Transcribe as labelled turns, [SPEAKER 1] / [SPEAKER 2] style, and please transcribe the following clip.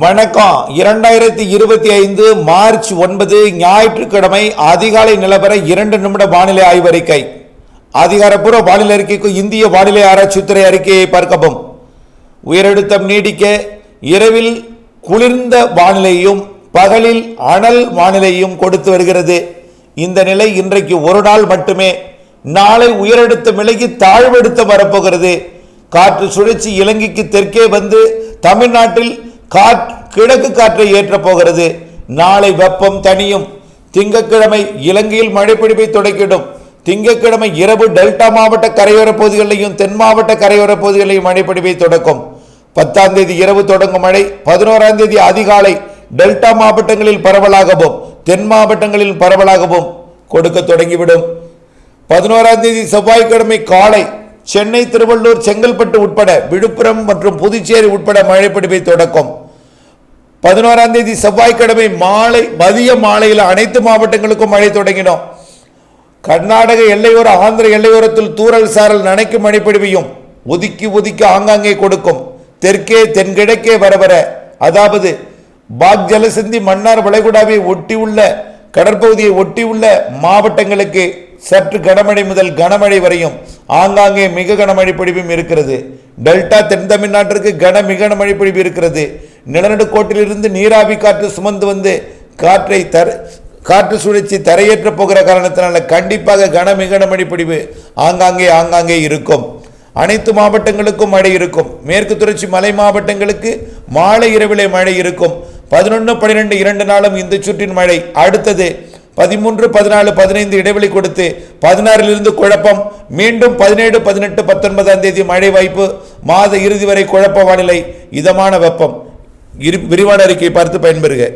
[SPEAKER 1] வணக்கம். இரண்டாயிரத்தி இருபத்தி ஐந்து மார்ச் ஒன்பது ஞாயிற்றுக்கிழமை அதிகாலை நிலவர இரண்டு நிமிட வானிலை ஆய்வறிக்கை. அதிகாரப்பூர்வ வானிலை அறிக்கைக்கு இந்திய வானிலை ஆராய்ச்சித்துறை அறிக்கையை பார்க்கவும். உயரழுத்தம் நீடிக்க இரவில் குளிர்ந்த வானிலையும் பகலில் அனல் வானிலையும் கொடுத்து வருகிறது. இந்த நிலை இன்றைக்கு ஒரு நாள் மட்டுமே. நாளை உயரழுத்தம் விலகி தாழ்வழுத்தம் வரப்போகிறது. காற்று சுழற்சி இலங்கைக்கு தெற்கே வந்து தமிழ்நாட்டில் காற் கிழக்கு காற்றை ஏற்றப் போகிறது. நாளை வெப்பம் தனியும் திங்கட்கிழமை இலங்கையில் மழைப்பிடிப்பை தொடக்கிடும். திங்கட்கிழமை இரவு டெல்டா மாவட்ட கரையோர பகுதிகளிலையும் தென் மாவட்ட கரையோர பகுதிகளிலையும் மழைப்பிடிப்பை தொடக்கும். பத்தாம் தேதி இரவு தொடங்கும் மழை பதினோராம் தேதி அதிகாலை டெல்டா மாவட்டங்களில் பரவலாகவும் தென் மாவட்டங்களில் பரவலாகவும் கொடுக்க தொடங்கிவிடும். பதினோராம் தேதி செவ்வாய்க்கிழமை காலை சென்னை திருவள்ளூர் செங்கல்பட்டு உட்பட விழுப்புரம் மற்றும் புதுச்சேரி உட்பட மழைப்பிடிப்பை தொடக்கும். பதினோராம் தேதி செவ்வாய்க்கிழமை மாலை மதிய மாலையில் அனைத்து மாவட்டங்களுக்கும் மழை தொடங்கினோம். கர்நாடக எல்லையோர ஆந்திர எல்லையோரத்தில் தூரல் சாரல் நனைக்கும் மழைப்பொழிவையும் ஒதுக்கி ஒதுக்கி ஆங்காங்கே கொடுக்கும். தெற்கே தென்கிழக்கே வர வர. அதாவது பாக் ஜலசந்தி மன்னார் வளைகுடாவை ஒட்டியுள்ள கடற்பகுதியை ஒட்டியுள்ள மாவட்டங்களுக்கு சற்று கனமழை முதல் கனமழை வரையும் ஆங்காங்கே மிக கனமழை பொழிவும் இருக்கிறது. டெல்டா தென் தமிழ்நாட்டிற்கு கன மிக கனமழை பொழிவு இருக்கிறது. நிலநடுக்கோட்டிலிருந்து நீராவி காற்று சுமந்து வந்து காற்றை தர காற்று சுழற்சி தரையேற்ற போகிற காரணத்தினால கண்டிப்பாக கனமிகன மிக ஆங்காங்கே ஆங்காங்கே இருக்கும். அனைத்து மாவட்டங்களுக்கும் மழை இருக்கும். மேற்கு தொடர்ச்சி மலை மாவட்டங்களுக்கு மாலை இரவிலே மழை இருக்கும். பதினொன்று பன்னிரெண்டு இரண்டு நாளும் இந்த சுற்றின் மழை. அடுத்தது பதிமூன்று பதினாலு பதினைந்து இடைவெளி கொடுத்து பதினாறிலிருந்து குழப்பம். மீண்டும் பதினேழு பதினெட்டு பத்தொன்பதாம் தேதி மழை வாய்ப்பு. மாத இறுதி வரை குழப்ப வானிலை இதமான வெப்பம். விரிவான அறிக்கை பார்த்து பயன்பெறுக.